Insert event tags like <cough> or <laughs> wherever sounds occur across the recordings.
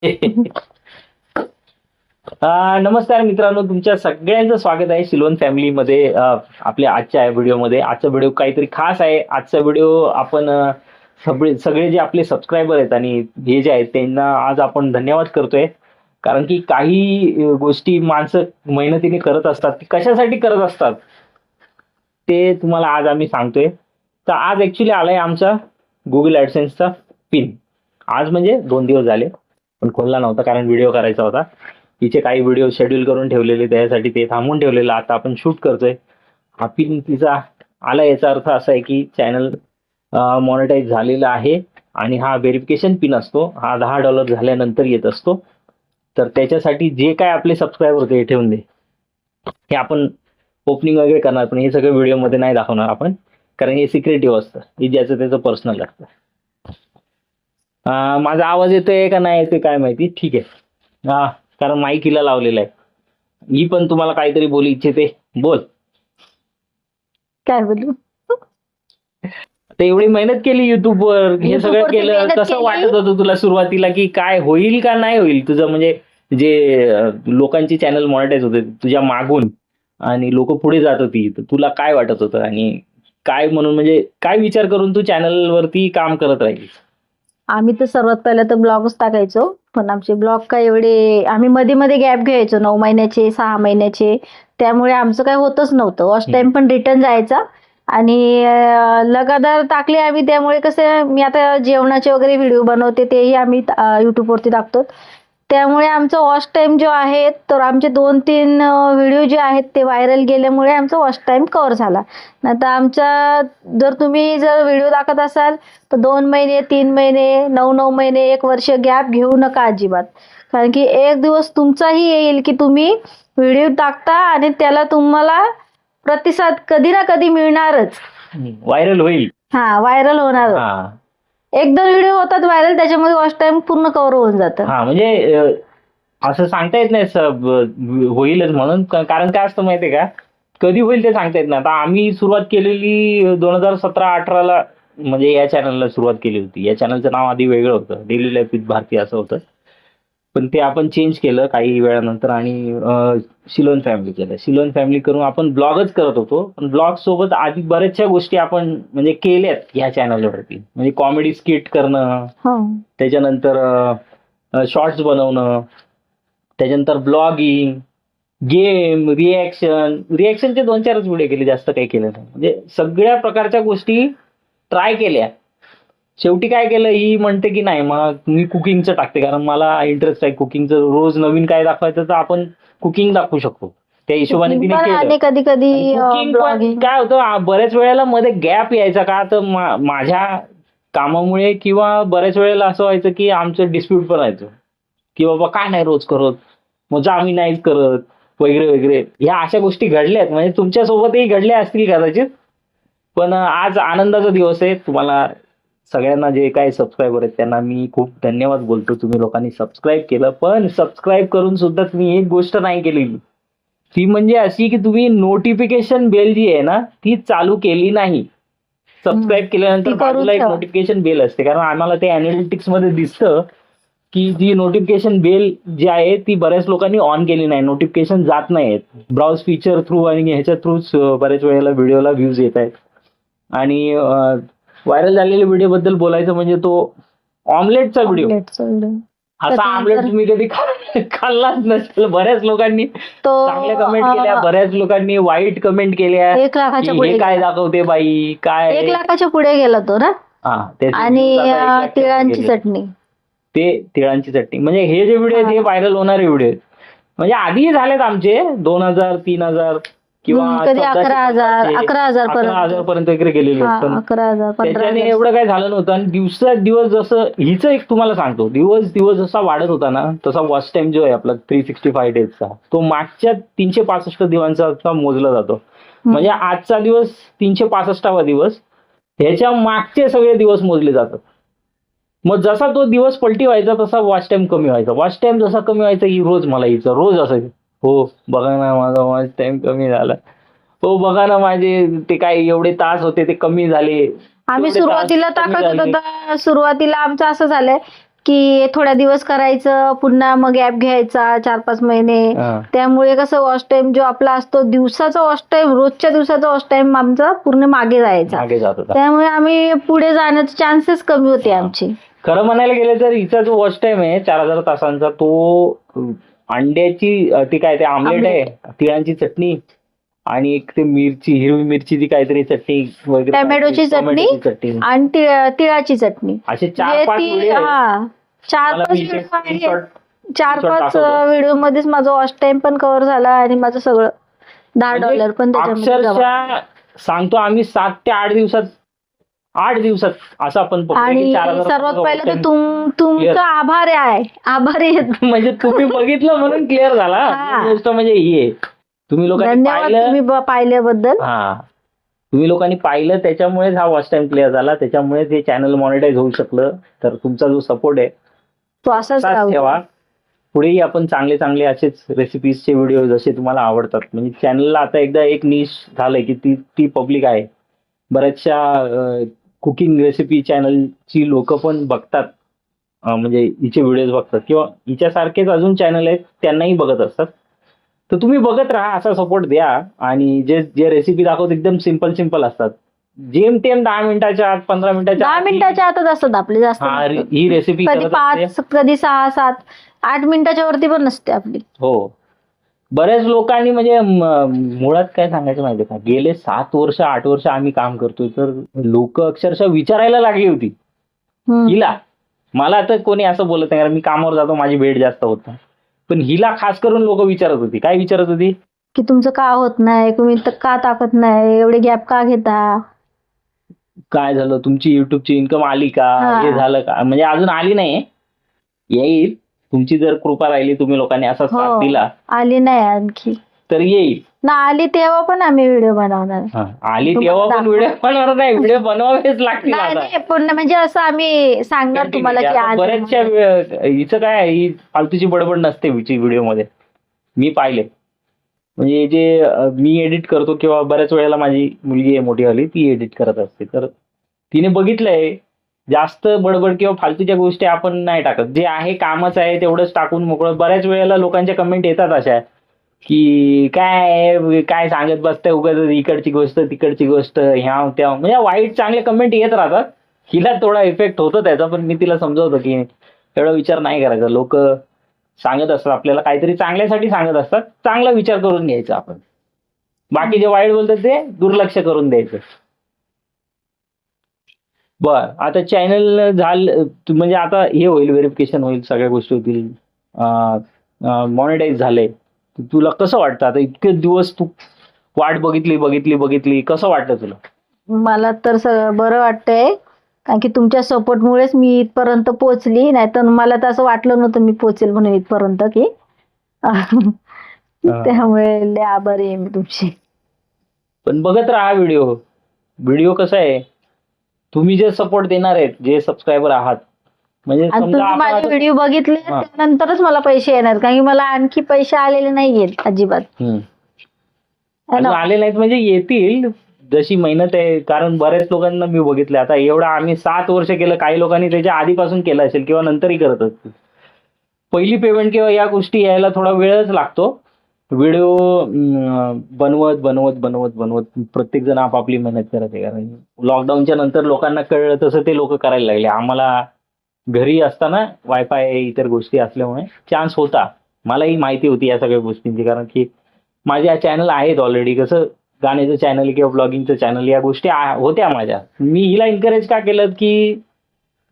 <laughs> नमस्कार मित्रांनो तुमच्या सगळ्यांचं स्वागत आहे सिलोन फॅमिलीमध्ये आपल्या आजच्या व्हिडिओमध्ये. आजचा व्हिडिओ काहीतरी खास आहे. आजचा व्हिडिओ आपण सगळे सगळे जे आपले सबस्क्रायबर आहेत आणि हे जे आहेत त्यांना आज आपण धन्यवाद करतोय. कारण की काही गोष्टी माणसं मेहनतीने करत असतात. ती कशासाठी करत असतात ते तुम्हाला आज आम्ही सांगतोय. तर आज ऍक्च्युली आलाय आमचा गुगल ॲडसेन्सचा पिन आज म्हणजे दोन दिवस झाले. पण खोलला नव्हता कारण व्हिडिओ करायचा होता. तिचे काही व्हिडिओ शेड्यूल करून ठेवलेले त्यासाठी ते थांबवून ठेवलेलं. आता आपण शूट करतोय. हा पिन तिचा आला याचा अर्थ असा आहे की चॅनल मॉनिटाईज झालेला आहे आणि हा व्हेरिफिकेशन पिन असतो. हा दहा डॉलर झाल्यानंतर येत असतो. तर त्याच्यासाठी जे काय आपले सबस्क्राईबर होते हे ठेवून दे. हे आपण ओपनिंग वगैरे करणार पण हे सगळं व्हिडिओमध्ये नाही दाखवणार आपण. कारण हे सिक्रेटिव्ह असतं. हे ज्याचं त्याचं पर्सनल असतं. माझा आवाज येतोय का नाही येतोय काय माहिती? ठीक आहे. हा कारण माईक हिला लावलेला आहे. ही पण तुम्हाला काहीतरी बोलू इच्छिते. बोल. काय बोलू? आता एवढी मेहनत केली युट्यूबवर हे सगळं केलं. कसं. वाटत होतं तुला सुरुवातीला की काय होईल का नाही होईल? तुझं म्हणजे जे लोकांची चॅनल मॉनिटाईज होते तुझ्या मागून आणि लोक पुढे जात होती तर तुला काय वाटत होतं? आणि काय म्हणून म्हणजे काय विचार करून तू चॅनल वरती काम करत राहील आम्ही तर सर्वात पहिलं तर ब्लॉगच टाकायचो. पण आमचे ब्लॉग काय एवढे आम्ही मध्ये मध्ये गॅप घ्यायचो नऊ महिन्याचे सहा महिन्याचे. त्यामुळे आमचं काय होतच नव्हतं. वॉच टाइम पण रिटर्न जायचा. आणि लगातार टाकले आम्ही. त्यामुळे कसं मी आता जेवणाचे वगैरे व्हिडिओ बनवते तेही आम्ही युट्यूबवरती टाकतो. त्यामुळे आमचा वॉच टाइम जो आहे तर आमचे दोन तीन व्हिडिओ जे आहेत ते व्हायरल गेल्यामुळे आमचा वॉच टाइम कव्हर झाला. नाहीतर आमचा जर तुम्ही जर व्हिडिओ दाखवत असाल तर दोन महिने तीन महिने नऊ नऊ महिने एक वर्ष गॅप घेऊ नका अजिबात. कारण की एक दिवस तुमचाही येईल की तुम्ही व्हिडिओ टाकता आणि त्याला तुम्हाला प्रतिसाद कधी ना कधी मिळणारच. व्हायरल होईल. हा व्हायरल होणार. एक दोन व्हिडिओ होतात व्हायरल त्याच्यामध्ये वॉच टाइम पूर्ण कव्हर होऊन जातं. हा म्हणजे अं, असं सांगता येत नाही सब होईलच म्हणून. क- कारण काय असतं माहितीये का? कधी होईल ते सांगता येत नाही. आता आम्ही सुरुवात केलेली दोन हजार सतरा अठराला म्हणजे या चॅनलला सुरुवात केली होती. या चॅनलचं नाव आधी वेगळं होतं. डेली लाईफ विथ भारती असं होतं. पण ते आपण चेंज केलं काही वेळानंतर आणि अं, सिलोन फॅमिली केलं. सिलोन फॅमिली करून आपण ब्लॉगच करत होतो. पण ब्लॉग सोबत आधी बऱ्याचशा गोष्टी आपण म्हणजे केल्यात ह्या चॅनलवरती म्हणजे कॉमेडी स्किट करणं हो. त्याच्यानंतर शॉर्ट्स बनवणं त्याच्यानंतर ब्लॉगिंग गेम रिॲक्शन रिॲक्शनचे दोन चारच व्हिडिओ केले जास्त काही केलं नाही. म्हणजे सगळ्या प्रकारच्या गोष्टी ट्राय केल्या. शेवटी काय केलं ही म्हणते की नाही मग मी कुकिंगचं टाकते कारण मला इंटरेस्ट आहे कुकिंगचं. रोज नवीन काय दाखवायचं तर आपण कुकिंग दाखवू शकतो. त्या हिशोबाने तिने केलं. कधी कधी पण काय होतं बऱ्याच वेळेला मध्ये गॅप यायचा का तर माझ्या कामामुळे किंवा बऱ्याच वेळेला असं व्हायचं की आमचं डिस्प्यूट पण व्हायचं. की बाबा काय नाही रोज करत मग आम्ही नाहीच करत वगैरे वगैरे. ह्या अशा गोष्टी घडल्यात. म्हणजे तुमच्या सोबतही घडल्या असतील कदाचित. पण आज आनंदाचा दिवस आहे. तुम्हाला सगळ्यांना जे काही सबस्क्रायबर आहेत त्यांना मी खूप धन्यवाद बोलतो. तुम्ही लोकांनी सबस्क्राईब केलं पण सबस्क्राईब करून सुद्धा तुम्ही एक गोष्ट नाही केलेली. ती म्हणजे अशी की तुम्ही नोटिफिकेशन बेल जी आहे ना ती चालू केली नाही. सबस्क्राईब केल्यानंतर बाजूला एक. नोटिफिकेशन बेल असते. कारण आम्हाला ते अनालिटिक्समध्ये दिसतं की जी नोटिफिकेशन बेल जी आहे ती बऱ्याच लोकांनी ऑन केली नाही. नोटिफिकेशन जात नाहीत ब्राउज फीचर थ्रू आणि ह्याच्या थ्रूच बऱ्याच वेळेला व्हिडिओला व्ह्यूज येत आहेत. आणि व्हायरल झालेल्या व्हिडिओ बद्दल बोलायचं म्हणजे तो ऑमलेटचा व्हिडिओ असा ऑमलेट तुम्ही कधी खाल्लाच नसेल. बऱ्याच लोकांनी चांगल्या कमेंट केल्या बऱ्याच लोकांनी वाईट कमेंट केल्या एक लाखाच्या पुढे काय दाखवते बाई काय एक लाखाच्या पुढे गेला तो ना? आणि तिळांची. चटणी. ते तिळांची चटणी. म्हणजे हे जे व्हिडिओ आहेत हे. व्हायरल होणारे व्हिडिओ आहेत. म्हणजे आधीही झालेत आमचे दोन हजार तीन हजार. किंवा कधी अकरा हजार अकरा हजार पर्यंत. पर्यंत वगैरे गेलेले अकरा हजार त्याच्याने एवढं काही झालं नव्हतं. आणि दिवसात दिवस जसं हिचं एक तुम्हाला सांगतो. दिवस दिवस जसा वाढत होता ना तसा वॉच टाइम जो आहे आपला थ्री सिक्स्टी फाय डेजचा तो मागच्या तीनशे पासष्ट दिवसांचा मोजला जातो. म्हणजे आजचा दिवस तीनशे पासष्टावा दिवस ह्याच्या मागचे सगळे दिवस मोजले जातात. मग जसा तो दिवस पलटी व्हायचा तसा वॉच टाइम कमी व्हायचा. वॉच टाइम जसा कमी व्हायचा ही रोज मला हिचं रोज असायचं हो बघा ना माझा वॉच टाइम कमी झाला. हो बघा ना माझे ते काय एवढे तास होते ते कमी झाले. आम्ही सुरुवातीला कमी टाकत होतो. तर सुरुवातीला आमचं असं झालंय की थोड्या दिवस करायचं पुन्हा मग गॅप घ्यायचा चार पाच महिने. हा. त्यामुळे कसं वॉच टाइम जो आपला असतो दिवसाचा वॉच टाइम रोजच्या दिवसाचा वॉच टाइम आमचा पूर्ण मागे जायचा. मागे जात होता. त्यामुळे आम्ही पुढे जाण्याचे चान्सेस कमी होते आमचे. खरं म्हणायला गेलं तर हिचा जो वॉच टाइम आहे चार हजार तासांचा तो अंड्याची ती काय ते आमलेट आहे तिळांची चटणी आणि एक ते मिरची हिरवी मिरची ती काहीतरी चटणी वगैरे टोमॅटोची चटणी आणि तिळाची चटणी असे चार जे पाच ती. हा चार मला पाच व्हिडिओ चार screenshot पाच दाखवतो. व्हिडिओ मध्येच माझा वॉच टाइम पण कव्हर झाला आणि माझं सगळं दहा म्हणजे डॉलर पण त्याच्यामध्ये जमा. अक्षरशः सांगतो आम्ही सात ते आठ दिवसात आठ दिवसात असं आपण की आणि चार हजार सर्वात watch पहिलं तर. तुम तुमचं आभार आहे. आभार <laughs> म्हणजे तुम्ही बघितलं म्हणून क्लिअर झाला. हा. गोष्ट म्हणजे ही आहे. तुम्ही लोकांनी धन्यवाद पाहिलं तुम्ही ब- पाहिल्याबद्दल. हा. तुम्ही लोकांनी पाहिलं त्याच्यामुळेच हा वॉच टाइम क्लिअर झाला. त्याच्यामुळे हे चॅनल मॉनिटाईज होऊ शकलं. तर तुमचा जो सपोर्ट आहे तो असाच तसाच राहू ठेवा. पुढेही आपण चांगले चांगले असेच रेसिपीजचे व्हिडिओ जसे तुम्हाला आवडतात. म्हणजे चॅनलला आता एकदा एक निश झालंय की ती ती पब्लिक आहे. बऱ्याचशा कुकिंग रेसिपी चॅनलची लोक पण बघतात. म्हणजे हिचे व्हिडिओज बघतात. किंवा हिच्यासारखेच अजून चॅनल आहेत त्यांनाही बघत असतात. तर तुम्ही बघत राहा असा सपोर्ट द्या. आणि जे जे रेसिपी दाखवत एकदम सिंपल सिंपल असतात. जेमतेम दहा मिनिटाच्या आत पंधरा मिनिटाच्या दहा आत ही- मिनिटाच्या आतच असतात आपले जास्त हा, नसतात. ही रेसिपी कधी पाच कधी सहा सात आठ मिनिटाच्या वरती पण नसते आपली. हो. बऱ्याच लोकांनी म्हणजे मुळात काय सांगायचं माहितीये का? गेले सात वर्ष आठ वर्ष आम्ही काम करतोय तर लोक अक्षरशः विचारायला लागली होती. हिला. मला आता कोणी असं बोलत नाही कारण मी कामावर जातो माझी भेट जास्त होत नाही. पण हिला खास करून लोक विचारत होती. काय विचारत होती? की तुमचं का होत नाही? तुम्ही तर का टाकत नाही? एवढे गॅप का घेता? काय झालं? तुमची युट्यूबची इन्कम आली का. हे. झालं का? म्हणजे अजून आली नाही येईल. तुमची जर कृपा राहिली तुम्ही लोकांनी असा साथ हो. दिला आली नाही आणखी तर येईल ना आली तेव्हा पण आम्ही व्हिडिओ बनवणार हा. आली तेव्हा पण. व्हिडिओ बनवणार नाही व्हिडिओ बनवावेच लागतील नाही आता नाही पूर्ण म्हणजे असं आम्ही सांगणार. तुम्हाला की आता बऱ्याचशा वे- हिचं काय आहे, ही फालतूची बडबड नसते व्हिडिओमध्ये मी पाहिले म्हणजे जे अं, मी एडिट करतो किंवा बऱ्याच वेळेला माझी मुलगी आहे मोठी वाली ती एडिट करत असते तर तिने बघितलंय जास्त बडबड किंवा फालतूच्या गोष्टी आपण नाही टाकत. जे आहे कामच आहे तेवढंच टाकून मोकळं. बऱ्याच वेळेला लोकांच्या कमेंट येतात अशा की काय काय सांगत बसतंय उगाच इकडची गोष्ट तिकडची गोष्ट ह्या त्या. म्हणजे वाईट चांगले कमेंट येत राहतात. हिला थोडा इफेक्ट होतो त्याचा पण मी तिला समजवतो की एवढा विचार नाही करायचा. लोक सांगत असतात आपल्याला काहीतरी चांगल्यासाठी सांगत असतात. चांगला विचार करून घ्यायचा आपण. बाकी जे वाईट बोलतात ते दुर्लक्ष करून द्यायचं. बर आता चॅनल झालं म्हणजे आता हे होईल व्हेरिफिकेशन होईल सगळ्या गोष्टी होतील. मॉनिटाईज झाले. तुला कसं वाटतं आता? इतके दिवस तू वाट बघितली बघितली बघितली. कसं वाटतं तुला? मला तर सगळं बरं वाटतंय. कारण की तुमच्या सपोर्टमुळेच मी इथपर्यंत पोहोचली. नाही तर मला तर असं वाटलं नव्हतं मी पोहोचेल म्हणून इथपर्यंत की. त्यामुळे लय आभारी आहे मी तुमची. पण बघत राहा व्हिडिओ. व्हिडिओ कसा आहे? तुम्ही जे सपोर्ट देणार आहेत जे सबस्क्रायबर आहात म्हणजे आणि समजा तुम्ही आपण माझे व्हिडिओ बघितले हा. त्यानंतरच मला पैसे येणार कारण की मला आणखी पैसे आलेले नाहीयेत अजिबात हम्म. है अजून ना? आले नाहीत म्हणजे येतील जशी मेहनत आहे कारण बऱ्याच लोकांना मी बघितलं आता एवढं आम्ही सात वर्ष केलं काही लोकांनी त्याच्या आधीपासून केलं असेल किंवा नंतरही करत असतील पहिली पेमेंट किंवा या गोष्टी यायला थोडा वेळच लागतो व्हिडिओ बनवत बनवत बनवत बनवत प्रत्येक जण आपापली मेहनत करत आहे. कारण लॉकडाऊनच्या नंतर लोकांना कळलं तसं ते लोक करायला लागले. आम्हाला घरी असताना वायफाय इतर गोष्टी असल्यामुळे चान्स होता. मलाही माहिती होती या सगळ्या गोष्टींची. कारण की माझ्या चॅनल आहेत ऑलरेडी कसं गाण्याचं चॅनल किंवा ब्लॉगिंगचं चॅनल या गोष्टी होत्या माझ्या. मी हिला एनकरेज का केलं की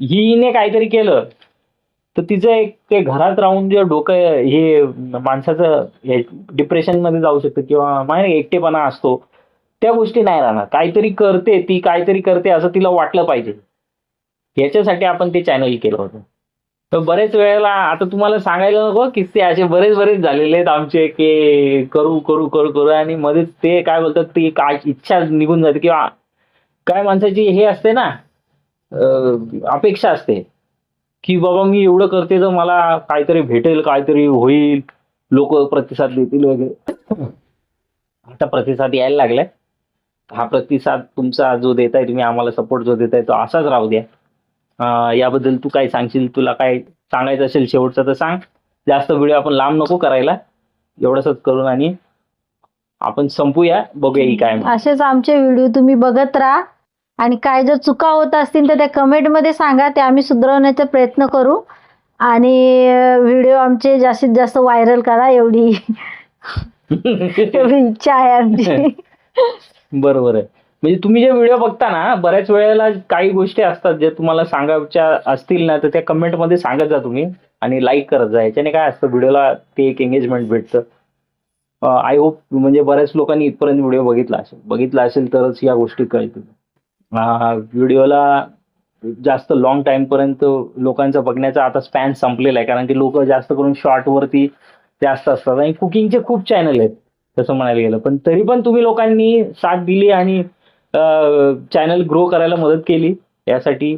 हिने काहीतरी केलं तर तिचं एक ते घरात राहून जे डोकं हे माणसाचं डिप्रेशनमध्ये जाऊ शकतं किंवा माहिती एकटेपणा असतो त्या गोष्टी नाही राहणार. काहीतरी करते ती काहीतरी करते असं तिला वाटलं पाहिजे. याच्यासाठी आपण ते चॅनल केलं होतं. तर बरेच वेळेला आता तुम्हाला सांगायला नको किस्से असे बरेच बरेच झालेले आहेत आमचे की करू करू करू करू आणि मध्येच ते काय बोलतात ती काय इच्छा निघून जाते किंवा काय माणसाची हे असते ना अपेक्षा असते. की बाबा मी एवढं करते तर मला काहीतरी भेटेल काहीतरी होईल. लोक प्रतिसाद देतील वगैरे. आता प्रतिसाद यायला लागलाय. हा प्रतिसाद तुमचा जो देताय तुम्ही आम्हाला सपोर्ट जो देताय तो असाच राहू द्या. याबद्दल तू काय सांगशील? तुला काय सांगायचं असेल शेवटचं तर सांग. जास्त व्हिडिओ आपण लांब नको करायला. एवढंच करून आणि आपण संपूया बघूया ही काय असेच आमचे व्हिडिओ तुम्ही बघत राहा. आणि काय जर चुका होत असतील तर त्या कमेंटमध्ये सांगा ते आम्ही सुधारवण्याचा प्रयत्न करू. आणि व्हिडिओ आमचे जास्तीत जास्त व्हायरल करा एवढी एवढी इच्छा आहे आमची. <laughs> बरोबर आहे. म्हणजे तुम्ही जे व्हिडिओ बघता ना बऱ्याच वेळेला काही गोष्टी असतात जे तुम्हाला सांगायच्या असतील ना तर त्या कमेंटमध्ये सांगत जा तुम्ही आणि लाईक करत जा. याच्याने काय असतं व्हिडिओला ते एक एंगेजमेंट भेटतं. आय होप म्हणजे बऱ्याच लोकांनी इथपर्यंत व्हिडिओ बघितला असेल. बघितला असेल तरच या गोष्टी कळतील. व्हिडिओला जास्त लॉंग टाइम पर्यंत लोकांचा बघण्याचा आता स्पॅन संपलेला आहे. कारण की लोक जास्त करून शॉर्ट वरती जास्त असतात. आणि कुकिंगचे खूप चॅनल आहेत तसं म्हणायला गेलं. पण तरी पण तुम्ही लोकांनी साथ दिली आणि चॅनल ग्रो करायला मदत केली. यासाठी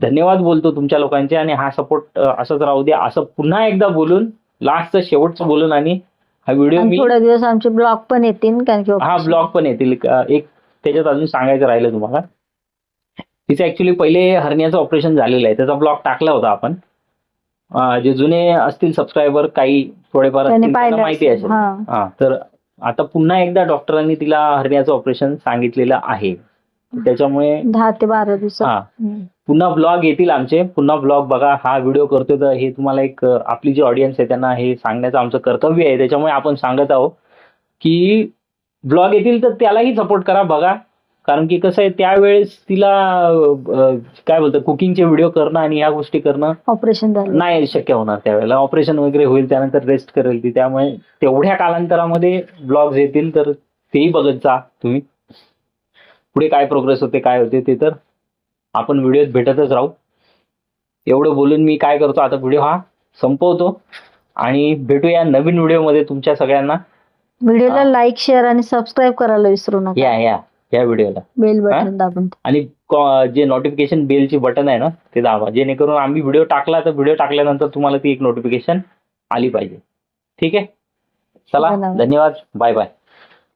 धन्यवाद बोलतो तुमच्या लोकांचे आणि हा सपोर्ट असंच राहू द्या. असं पुन्हा एकदा बोलून लास्टचं शेवटचं बोलून आणि हा व्हिडिओ मी थोड्या दिवस आमचे ब्लॉग पण येतील कारण की हा ब्लॉग पण येतील. एक त्याच्यात अजून सांगायचं राहिलं तुम्हाला. तिचं ऍक्च्युली पहिले हरण्याचं ऑपरेशन झालेलं आहे. त्याचा ब्लॉग टाकला होता आपण. जे जुने असतील सबस्क्रायबर काही थोडेफार असतील, त्यांना माहिती असेल. तर आता पुन्हा एकदा डॉक्टरांनी तिला हरण्याचं ऑपरेशन सांगितलेलं आहे. त्याच्यामुळे दहा ते बारा हम्म. पुन्हा ब्लॉग येतील आमचे. पुन्हा ब्लॉग बघा. हा व्हिडिओ करतोय तर हे तुम्हाला एक आपली जी ऑडियन्स आहे त्यांना हे सांगण्याचं आमचं कर्तव्य आहे. त्याच्यामुळे आपण सांगत आहोत की ब्लॉग येतील तर त्यालाही सपोर्ट करा बघा. कारण की कसं आहे त्यावेळेस तिला अं, काय बोलतं कुकिंगचे व्हिडिओ करणं आणि ह्या गोष्टी करणं ऑपरेशन झालं. नाही शक्य होणार त्यावेळेला. ऑपरेशन वगैरे होईल त्यानंतर रेस्ट करेल ती. त्यामुळे तेवढ्या कालांतरामध्ये ब्लॉग्स येतील तर तेही बघत जा तुम्ही. पुढे काय प्रोग्रेस होते काय होते ते तर आपण व्हिडिओत भेटतच राहू. एवढं बोलून मी काय करतो आता व्हिडिओ हा संपवतो. आणि भेटूया नवीन व्हिडिओमध्ये तुमच्या सगळ्यांना. व्हिडिओला. लाईक शेअर आणि सबस्क्राईब करायला विसरू नका. या या. या व्हिडिओला. बेल बटन दाबून. आणि जे नोटिफिकेशन बेलची बटन आहे ना ते दाबा. जेणेकरून आम्ही व्हिडिओ टाकला तर व्हिडिओ टाकल्यानंतर तुम्हाला ती एक नोटिफिकेशन आली पाहिजे. ठीक आहे? चला. धन्यवाद. Bye bye